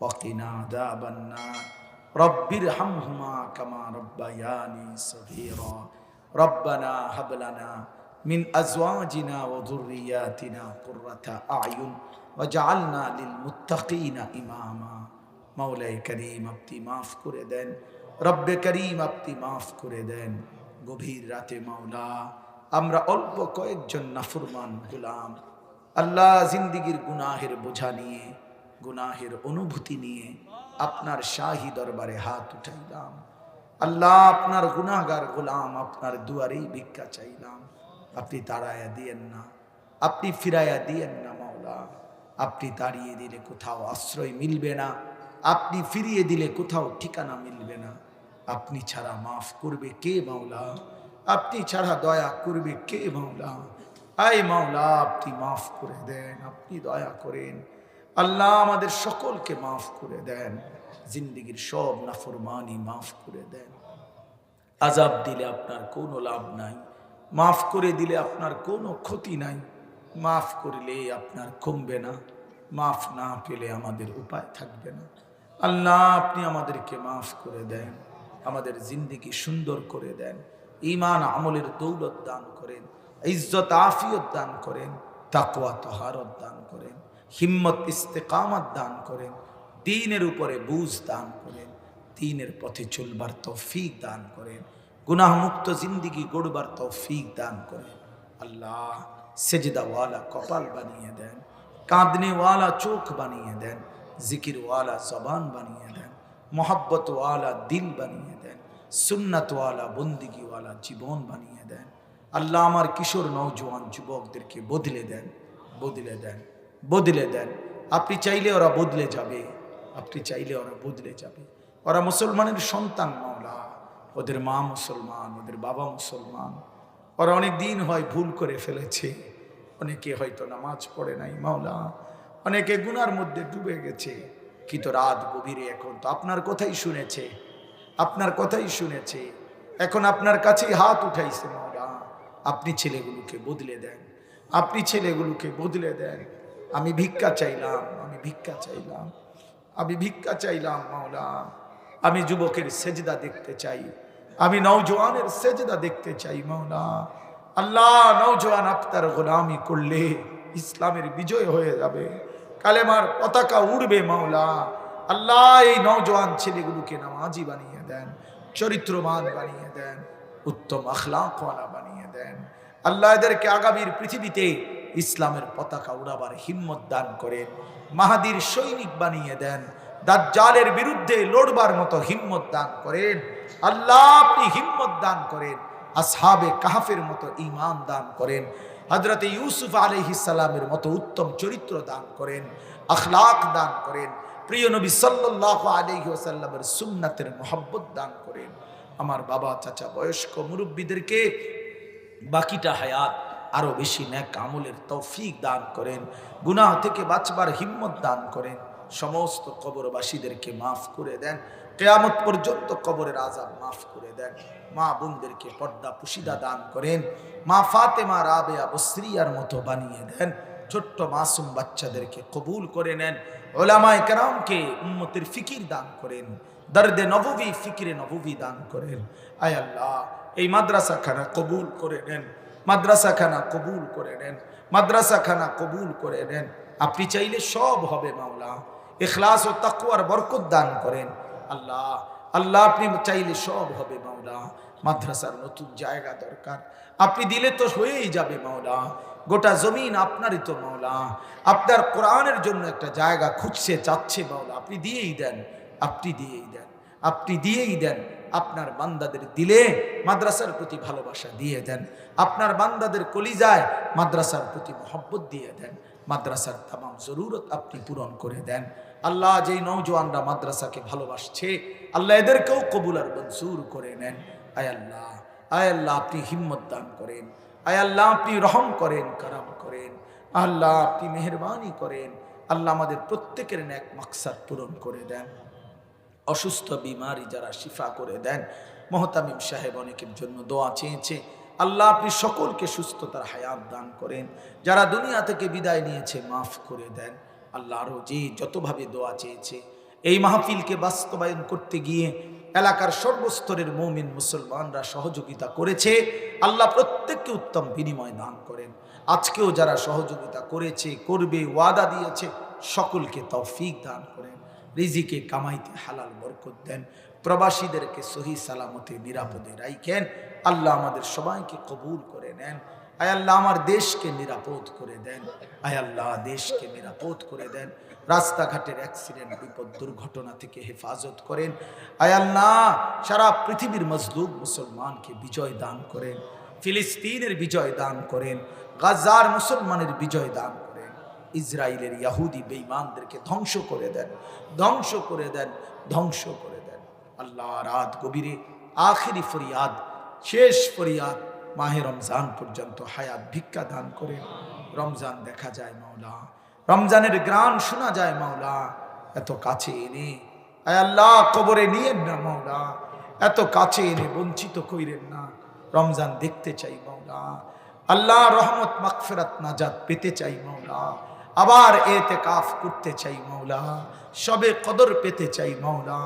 وقنا عذاب النار رب ارحمهما كما ربياني صغيرا ربنا هب لنا من أزواجنا وذرياتنا قرة أعين وجعلنا للمتقين إماما মৌলাই করিম আপনি মাফ করে দেন রব্বে করিম আপনি মাফ করে দেন গভীর রাতে মাওলা আমরা অল্প কয়েকজন নাফরমান গুলাম আল্লাহ জিন্দিগির গুনাহের বোঝা নিয়ে গুনাহের অনুভূতি নিয়ে আপনার শাহী দরবারে হাত উঠাইলাম। আল্লাহ আপনার গুনাহগার গোলাম আপনার দুয়ারেই ভিক্ষা চাইলাম। আপনি তাড়াইয়া দিয়েন না, আপনি ফিরাইয়া দিয়েন না মাওলা। আপনি তাড়িয়ে দিলে কোথাও আশ্রয় মিলবে না, আপনি ফিরিয়ে দিলে কোথাও ঠিকানা মিলবে না। আপনি ছাড়া মাফ করবে কে মাওলা? আপনি ছাড়া দয়া করবে কে মাওলা? আয় মাওলা, আপনি মাফ করে দেন, আপনি দয়া করেন। আল্লাহ আমাদের সকলকে মাফ করে দেন। জিন্দিগির সব নাফরমানি মাফ করে দেন। আজাব দিলে আপনার কোনো লাভ নাই। মাফ করে দিলে আপনার কোনো ক্ষতি নাই। মাফ করলে আপনার কমবে না। মাফ না পেলে আমাদের উপায় থাকবে না। আল্লাহ আপনি আমাদেরকে মাফ করে দেন। আমাদের জিন্দিগি সুন্দর করে দেন। ইমান আমলের দৌলত দান করেন। ইজ্জত আফিয়ত দান করেন। তাকওয়া তহারত দান করেন, হিম্মত ইস্তেকামত দান করেন, দিনের উপরে বুঝ দান করেন, দিনের পথে চলবার তৌফিক দান করেন, গুনাহমুক্ত জিন্দিগি গড়বার তৌফিক দান করেন। আল্লাহ সেজদাওয়ালা কপাল বানিয়ে দেন, কাঁদনেওয়ালা চোখ বানিয়ে দেন, জিকিরওয়ালা জবান বানিয়ে দেন, মোহাব্বতওয়ালা দিল বানিয়ে দেন, সুন্নাতওয়ালা বন্দিগিওয়ালা জীবন বানিয়ে দেন। আল্লাহ আমার কিশোর নৌজওয়ান যুবকদেরকে বদলে দেন বদলে দেন বদলে দেন। আপনি চাইলে ওরা বদলে যাবে, আপনি চাইলে ওরা বদলে যাবে। ওরা মুসলমানের সন্তান মাওলা, ওদের মা মুসলমান, ওদের বাবা মুসলমান। ওরা অনেক দিন হয় ভুল করে ফেলেছে। অনেকে হয়তো নামাজ পড়ে নাই মাওলা, অনেকে গুনার মধ্যে ডুবে গেছে। কিন্তু রাত গভীরে এখন তো আপনার কথাই শুনেছে, আপনার কথাই শুনেছে। এখন আপনার কাছেই হাত উঠাইছে মাওলা। আপনি ছেলেগুলোকে বদলে দেন। আপনি ছেলেগুলোকে বদলে দেন। আমি ভিক্ষা চাইলাম, আমি ভিক্ষা চাইলাম, আমি ভিক্ষা চাইলাম মাওলা। আমি যুবকের সেজদা দেখতে চাই। আমি নৌজওয়ানের সেজদা দেখতে চাই মাওলা। আল্লাহ নৌজওয়ান আপনার গোলামি করলে ইসলামের বিজয় হয়ে যাবে। কালেমার পতাকা উড়বে মাওলা। আল্লাহ এই নৌজওয়ান ছেলেগুলোকে নামাজি বানিয়ে দেন, চরিত্রবান বানিয়ে দেন, উত্তম আখলাকওয়ালা দেন আল্লাহ এদেরকে আগামীর পৃথিবীতে ইসলামের পতাকা উড়াবার হিম্মত দান করেন। মাহাদির সৈনিক বানিয়ে দেন। দাজ্জালের বিরুদ্ধে লড়বার মতো হিম্মত দান করেন। আল্লাহ আপনি হিম্মত দান করেন। আসহাবে কাহাফের মতো ইমান দান করেন। হজরতে ইউসুফ আলহিসাল্লামের মতো উত্তম চরিত্র দান করেন। আখলাক দান করেন। প্রিয় নবী সাল্লাহ আলহি আসাল্লামের সুন্নাতের মোহাব্বত দান করেন। আমার বাবা, চাচা, বয়স্ক মুরব্বীদেরকে বাকিটা হায়াত আরও বেশি ন্যাক আমলের তৌফিক দান করেন, গুনাহ থেকে বাঁচবার হিম্মত দান করেন, সমস্ত কবরবাসীদেরকে মাফ করে দেন, কেয়ামত পর্যন্ত কবরের আজাব মাফ করে দেন, মা বোনদেরকে পর্দা পুশিদা দান করেন, মা ফাতেমা, রাবেয়া, বসরিয়ার মতো বানিয়ে দেন, ছোট্ট মাসুম বাচ্চাদেরকে কবুল করে নেন, ওলামায় কেরামকে উম্মতের ফিকির দান করেন, দর্দে নববী, ফিকিরে নববী দান করেন। আয় আল্লাহ এই মাদ্রাসা খানা কবুল করে নেন। মাদ্রাসা খানা কবুল করে নেন। মাদ্রাসা খানা কবুল করে নেন। আপনি চাইলে সব হবে মাওলা। এখলাস ও তাকুয়ার বরকত দান করেন। আল্লাহ আল্লাহ আপনি চাইলে সব হবে মাওলা। মাদ্রাসার নতুন জায়গা দরকার। আপনি দিলে তো হয়েই যাবে মাওলা। গোটা জমিন আপনারই তো মাওলা। আপনার কোরআনের জন্য একটা জায়গা খুঁজছে, চাচ্ছে মাওলা। আপনি দিয়েই দেন। আপনি দিয়েই দেন। আপনি দিয়েই দেন। আপনার বান্দাদের দিলে মাদ্রাসার প্রতি ভালোবাসা দিয়ে দেন। আপনার বান্দাদের কলিজায় মাদ্রাসার প্রতি মহব্বত দিয়ে দেন। মাদ্রাসার তামাম জরুরত আপনি পূরণ করে দেন। আল্লাহ যেই নৌজওয়ানরা মাদ্রাসাকে ভালোবাসছে, আল্লাহ এদেরকেও কবুল আর মনসুর করে নেন। আয় আল্লাহ আয় আল্লাহ আপনি হিম্মত দান করেন। আয় আল্লাহ আপনি রহম করেন, কারাম করেন। আল্লাহ আপনি মেহরবানি করেন। আল্লাহ আমাদের প্রত্যেকের ন্যাক মাকসাদ পূরণ করে দেন। অসুস্থ বিমারি যারা শিফা করে দেন, মহতামিম সাহেব অনেকের জন্য দোয়া চেয়েছে। আল্লাহ আপনি সকলকে সুস্থতার হায়াত দান করেন। যারা দুনিয়া থেকে বিদায় নিয়েছে, মাফ করে দেন। আল্লাহ আরও যে যতভাবে দোয়া চেয়েছে, এই মাহফিলকে বাস্তবায়ন করতে গিয়ে এলাকার সর্বস্তরের মৌমিন মুসলমানরা সহযোগিতা করেছে। আল্লাহ প্রত্যেককে উত্তম বিনিময় দান করেন। আজকেও যারা সহযোগিতা করেছে, করবে, ওয়াদা দিয়েছে, সকলকে তৌফিক দান করেন। রিজিকে কামাইতে হালাল বরকত দেন, প্রবাসীদেরকে সহি সালামতে, নিরাপদে রাইখেন। আল্লাহ আমাদের সবাইকে কবুল করে নেন। আয় আল্লাহ আমার দেশকে নিরাপদ করে দেন। আয় আল্লাহ দেশকে নিরাপদ করে দেন। রাস্তাঘাটের অ্যাক্সিডেন্ট, বিপদ, দুর্ঘটনা থেকে হেফাজত করেন। আয় আল্লাহ সারা পৃথিবীর মজলুম মুসলমানকে বিজয় দান করেন। ফিলিস্তিনের বিজয় দান করেন। গাজার মুসলমানের বিজয় দান করেন। ইসরায়েলের ইয়াহুদি বেঈমানদেরকে ধ্বংস করে দেন, ধ্বংস করে দেন, ধ্বংস করে দেন। আল্লাহ রাত গভীরে, আখেরি ফরিয়াদ, শেষ ফরিয়াদ, মাহে রমজান পর্যন্ত হায়াত ভিক্ষা দান করে রমজান দেখা যায় মাওলা। রমজানের গ্রান শোনা যায় মাওলা। এত কাছে এনে, আয় আল্লাহ কবরে নিয়েন না মাওলা। এত কাছে এনে বঞ্চিত কইরেন না। রমজান দেখতে চাই মাওলা। আল্লাহ রহমত মাকফেরাত নাজাত পেতে চাই মাওলা। আবার এতে কাফ করতে চাই মৌলা, সবে কদর পেতে চাই মাওলা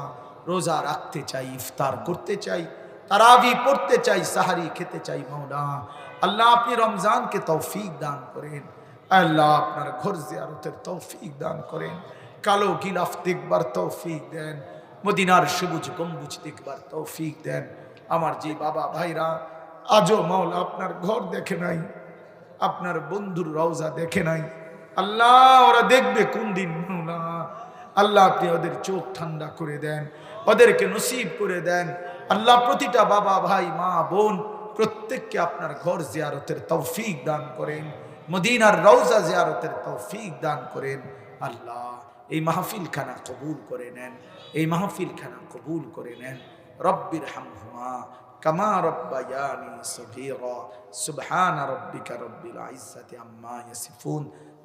রোজা রাখতে চাই, ইফতার করতে চাই, তারাবি পড়তে চাই, সাহারি খেতে চাই মাওলা আল্লাহ আপনি রমজানকে তৌফিক দান করেন। আল্লাহ আপনার ঘর জিয়ারতের তৌফিক দান করেন। কালো গিলাফ দেখবার তৌফিক দেন। মদিনার সবুজ গম্বুজ দেখবার তৌফিক দেন। আমার যে বাবা ভাইরা, আজও মাওলা আপনার ঘর দেখে নাই, আপনার বন্ধুর রওজা দেখে নাই আল্লাহ, ওরা দেখবে কোন দিন মাওলা, আল্লাহ আপনি ওদের চোখ ঠান্ডা করে দেন, ওদেরকে নসিব করে দেন। আল্লাহ প্রতিটা বাবা, ভাই, মা, বোন প্রত্যেককে আপনার ঘর জিয়ারতের তৌফিক দান করেন, মদিনার রওজা জিয়ারতের তৌফিক দান করেন। আল্লাহ, এই মাহফিল খানা কবুল করে নেন, এই মাহফিল খানা কবুল করে নেন। রব্বির হামহুমা কামা রব্বায়ানি সগীরা, সুবহান রব্বিকা রব্বিল ইজ্জাতি আম্মা ইয়াসিফুন।